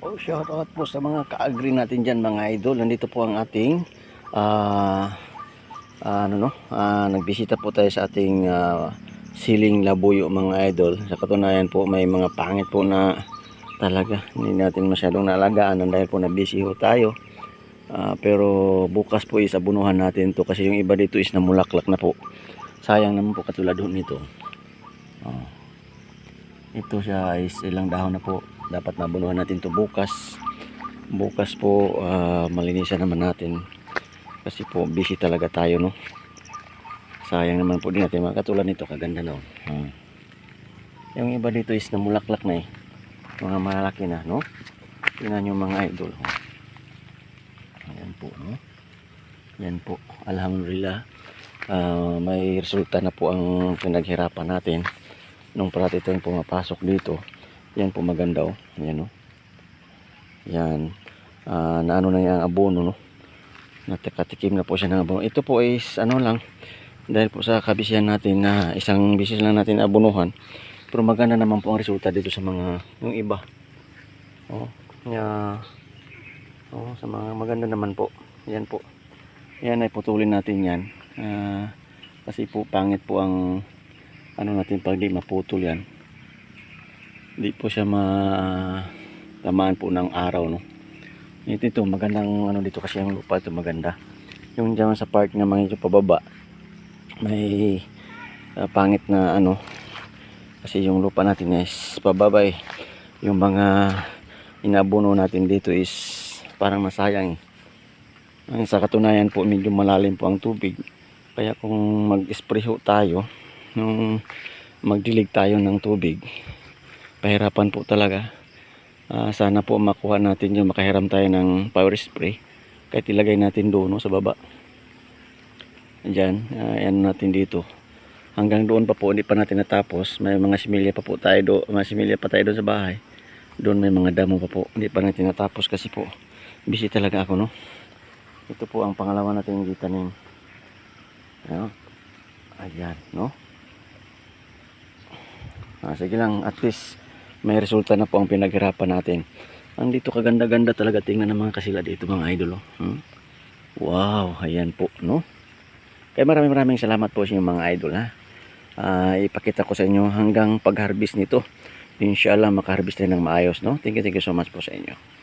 Oh, shout out po sa mga ka-agree natin dyan mga idol. Nandito po ang ating ah ano no, ah, nagbisita po tayo sa ating ah, siling labuyo mga idol. Sa katunayan po may mga pangit po na talaga hindi natin masyadong naalagaan dahil po na busy ho tayo. Ah, pero bukas po is abunuhan natin to kasi yung iba dito is namulaklak na po. Sayang naman po katulad nito. Oh. Ito siya is ilang dahon na po. Dapat mabunuhan natin to bukas. Bukas po ah, malinisan naman natin. Kasi po busy talaga tayo no. Sayang naman po din natin mga katulad nito kaganda no. Hmm. Yung iba dito is namulaklak na eh. Mga malaki na no. Tingnan nyo mga idol. Oh. Ayan po no. Yan po. Alhamdulillah. ah, may resulta na po ang pinaghirapan natin nung parati tayong pumapasok dito yan po maganda oh. Yan oh. Yan. Ah, na ano na yung abono no? Natikatikim na po siya ng abono. Ito po is ano lang dahil po sa kabisihan natin na isang bisis lang natin abonuhan pero maganda naman po ang resulta dito sa mga yung iba. Oh ya oh sa mga maganda naman po. Yan po. Yan ay putulin natin yan. Ah, kasi po pangit po ang ano natin pag di maputol yan hindi po siya ma tamaan po ng araw no? Ito ito magandang ano dito kasi ang lupa ito maganda. Yung dyan sa part na mga pababa may ah, pangit na ano. Kasi yung lupa natin is pababa eh. Yung mga inabuno natin dito is parang nasayang eh. Sa katunayan po medyo malalim po ang tubig. Kaya kung mag-spray tayo nung magdilig tayo ng tubig pahirapan po talaga. Ah, sana po makuha natin yung makahiram tayo ng power spray. Kahit ilagay natin doon no, sa baba. Dyan ah, yan natin dito. Hanggang doon pa po hindi pa natin natapos. May mga similya pa po tayo do, mga similya pa tayo doon sa bahay. Doon may mga damo pa po. Hindi pa natin natapos kasi po busy talaga ako no? Ito po ang pangalawa natin yung tanim Ayan. ayan no? Ah, sige lang, at least may resulta na po ang pinaghirapan natin. Ang dito kaganda-ganda talaga tingnan ng mga kasila dito mga idol. Oh. Hmm? Wow, ayan po, no? Kaya maraming maraming salamat po sa inyo mga idol ha. Ah, ipakita ko sa inyo hanggang pag-harvest nito. Inshallah makaharvest tayo ng maayos, no? Thank you, thank you so much po sa inyo.